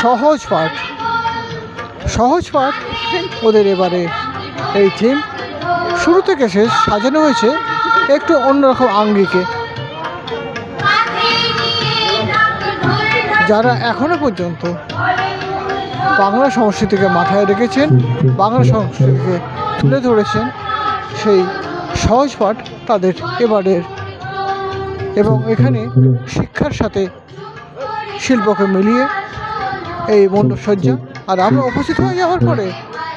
সহজ পাঠ। সহজ পাঠ ওদের এবারে এই থিম শুরু থেকে শেষ, সাজানো হয়েছে একটু অন্যরকম আঙ্গিকে। যারা এখনও পর্যন্ত বাংলা সংস্কৃতিকে মাথায় রেখেছেন, বাংলা সংস্কৃতিকে তুলে ধরেছেন, সেই সহজ পাঠ তাদের এবারের এবং এখানে শিক্ষার সাথে শিল্পকে মিলিয়ে এই মণ্ডপসজ্জা আর আমরা উপস্থিত হয়ে যাওয়ার পরে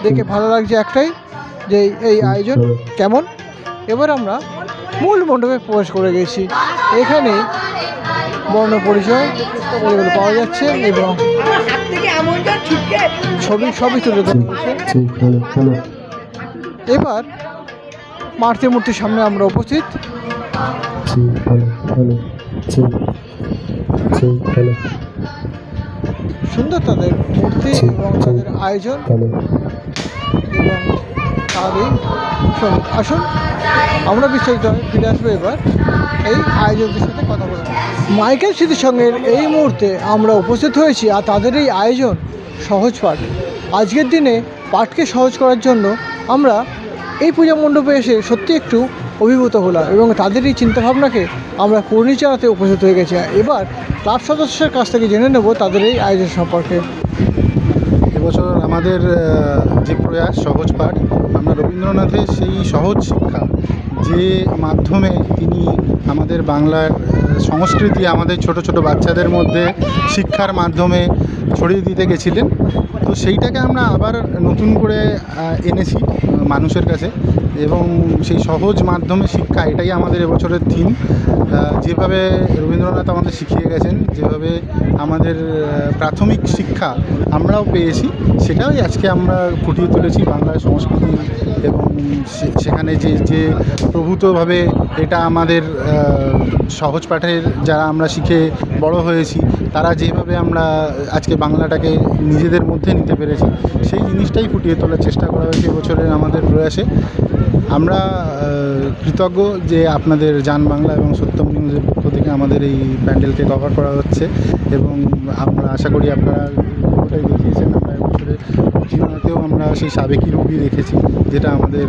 দেখে ভালো লাগছে একটাই, যে এই আয়োজন কেমন। এবার আমরা মূল মণ্ডপে প্রবেশ করে গেছি। এখানে বর্ণ পরিচয় এগুলো পাওয়া যাচ্ছে এবং ছবি সবই তুলে এবার মারতি মূর্তির সামনে আমরা উপস্থিত। সুন্দর তাদের মূর্তি এবং তাদের আয়োজন। এবং তারই সংগীত আসুন। আমরা বিস্তারিত ফিরে আসব এবার। এই আয়োজকদের সাথে কথা বলব মাইকেল স্মৃতিসংঘের এই মুহূর্তে আমরা উপস্থিত হয়েছি আর তাদের এই আয়োজন সহজ পাঠ। আজকের দিনে পাঠকে সহজ করার জন্য আমরা এই পূজা মণ্ডপে এসে সত্যি একটু অভিভূত হলাম এবং তাদের এই চিন্তাভাবনাকে আমরা কর্ণী চালাতে উপস্থিত হয়ে গেছি। এবার ক্লাব সদস্যের কাছ থেকে জেনে নেব তাদের এই আয়োজন সম্পর্কে। এবছর আমাদের যে প্রয়াস, সহজ পাঠ, আমরা রবীন্দ্রনাথের সেই সহজ শিক্ষা, যে মাধ্যমে তিনি আমাদের বাংলার সংস্কৃতি আমাদের ছোট ছোট বাচ্চাদের মধ্যে শিক্ষার মাধ্যমে ছড়িয়ে দিতে গেছিলেন। তো সেইটাকে আমরা আবার নতুন করে এনেছি। মানুষের কাছে এবং সেই সহজ মাধ্যমে শিক্ষা, এটাই আমাদের এবছরের থিম যেভাবে রবীন্দ্রনাথ আমাদের শিখিয়ে গেছেন, যেভাবে আমাদের প্রাথমিক শিক্ষা আমরাও পেয়েছি, সেটাই আজকে আমরা ফুটিয়ে তুলেছি বাংলার সংস্কৃতি এবং সেখানে যে যে প্রভূতভাবে এটা আমাদের সহজ পাঠের যারা আমরা শিখে বড় হয়েছি, তারা যেভাবে আমরা আজকে বাংলাটাকে নিজেদের মধ্যে নিতে পেরেছি, সেই জিনিসটাই ফুটিয়ে তোলার চেষ্টা করা হয়েছে এবছরের আমাদের প্রয়াসে। আমরা কৃতজ্ঞ যে আপনাদের জান বাংলা এবং সত্যম নিউজের পক্ষ থেকে আমাদের এই প্যান্ডেলকে কভার করা হচ্ছে এবং আমরা আশা করি আপনারা ওটাই দেখিয়েছেন। আমরা এবছরে জীবনাতেও আমরা সেই সাবেকি রূপই দেখেছি, যেটা আমাদের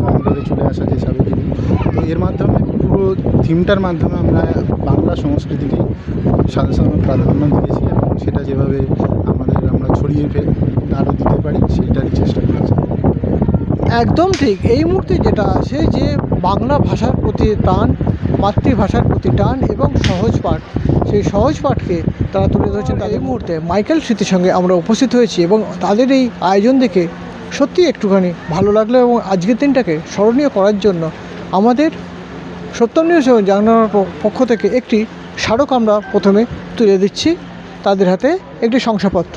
কাল ধরে চলে আসা যে সাবেকি তো এর মাধ্যমে পুরো থিমটার মাধ্যমে আমরা বাংলা সংস্কৃতিকে সাধারণ প্রাধান্য দিয়েছি এবং সেটা যেভাবে আমাদের আমরা ছড়িয়ে আরও দিতে পারি, সেইটারই চেষ্টা করেছি একদম ঠিক। এই মুহূর্তে যেটা আছে যে বাংলা ভাষার প্রতি টান, মাতৃভাষার প্রতি টান এবং সহজ পাঠ, সেই সহজ পাঠকে তারা তুলে ধরেছেন তাদের মুহূর্তে। মাইকেল স্মৃতির সঙ্গে আমরা উপস্থিত হয়েছি এবং তাদের এই আয়োজন দেখে সত্যি একটুখানি ভালো লাগল এবং আজকের দিনটাকে স্মরণীয় করার জন্য আমাদের এবং জানানোর পক্ষ থেকে একটি স্মারক আমরা প্রথমে তুলে দিচ্ছি। তাদের হাতে একটি শংসাপত্র।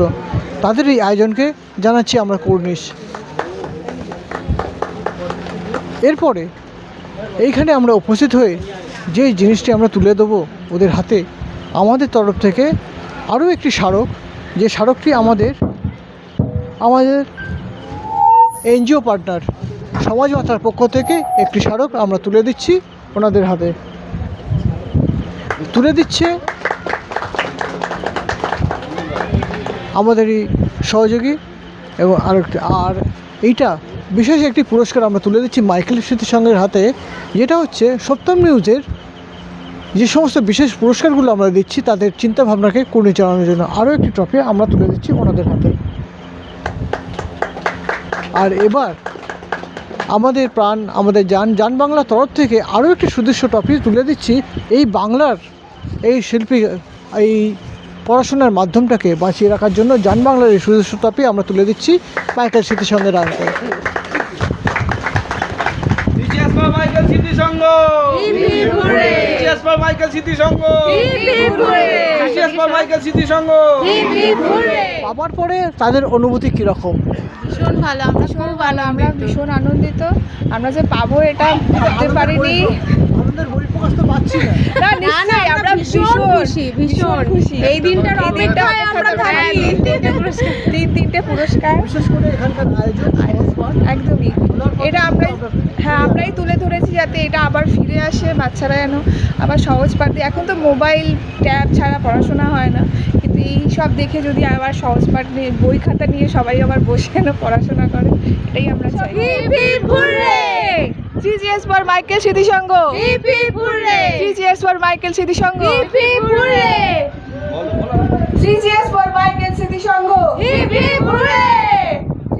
তাদের এই আয়োজনকে জানাচ্ছি আমরা কর্নিশ। এরপরে এইখানে আমরা উপস্থিত হয়ে যে জিনিসটি আমরা তুলে দেবো ওদের হাতে, আমাদের তরফ থেকে আরও একটি স্মারক, যে স্মারকটি আমাদের আমাদের এনজিও পার্টনার সমাজ মাতার পক্ষ থেকে একটি স্মারক আমরা তুলে দিচ্ছি ওনাদের হাতে। তুলে দিচ্ছে আমাদেরই সহযোগী এবং আরেকটি, আর এইটা বিশেষ একটি পুরস্কার আমরা তুলে দিচ্ছি মাইকেল স্মৃতি সঙ্গের হাতে, যেটা হচ্ছে সপ্তম নিউজের যে সমস্ত বিশেষ পুরস্কারগুলো আমরা দিচ্ছি, তাদের চিন্তাভাবনাকে কর্ণী চালানোর জন্য আরও একটি ট্রফি আমরা তুলে দিচ্ছি ওনাদের হাতে। আর এবার আমাদের প্রাণ, আমাদের যান যান বাংলা তরফ থেকে আরও একটি সুদৃশ্য ট্রফি তুলে দিচ্ছি। এই বাংলার এই শিল্পী, এই পড়াশোনার মাধ্যমটাকে বাঁচিয়ে রাখার জন্য যান বাংলার এই সুদৃশ্য ট্রফি আমরা তুলে দিচ্ছি মাইকেল স্মৃতির সঙ্গে রান বিশেষ পা মাইকেল স্মৃতি সংঘ মাইকেল স্মৃতি সংঘ মাইকেল স্মৃতি সংঘ পাবার পরে তাদের অনুভূতি কীরকম? ভীষণ ভালো আমরা খুব ভালো আমরা ভীষণ আনন্দিত। আমরা যে পাবো এটা ভাবতে পারিনি। আনন্দের বহিঃপ্রকাশ তো পাচ্ছি না। না নিশ্চয়ই আমরা ভীষণ খুশি ভীষণ খুশি। এই দিনটার অপেক্ষায় আমরা থাকি। তিনটে পুরস্কার। তিন তিনটে পুরস্কার। বিশেষ করে এখানকার আয়োজন একদমই। এটা আমরাই হ্যাঁ আমরাই তুলে ধরেছি যাতে এটা আবার ফিরে আসে বাচ্চারা যেন আবার সহজ পাতে এখন তো মোবাইল ট্যাব ছাড়া পড়াশোনা হয় না। কিন্তু এই সব দেখে যদি আবার সহজ পাঠ নিয়ে বই খাতা নিয়ে সবাই আবার বসে না পড়াশোনা করে এটাই আমরা চাই। জিজিএস ফর মাইকেল সিদ্ধি সংঘ জিজিএস ফর মাইকেল সিদ্ধি সংঘ জিজিএস ফর মাইকেল সিদ্ধি সংঘ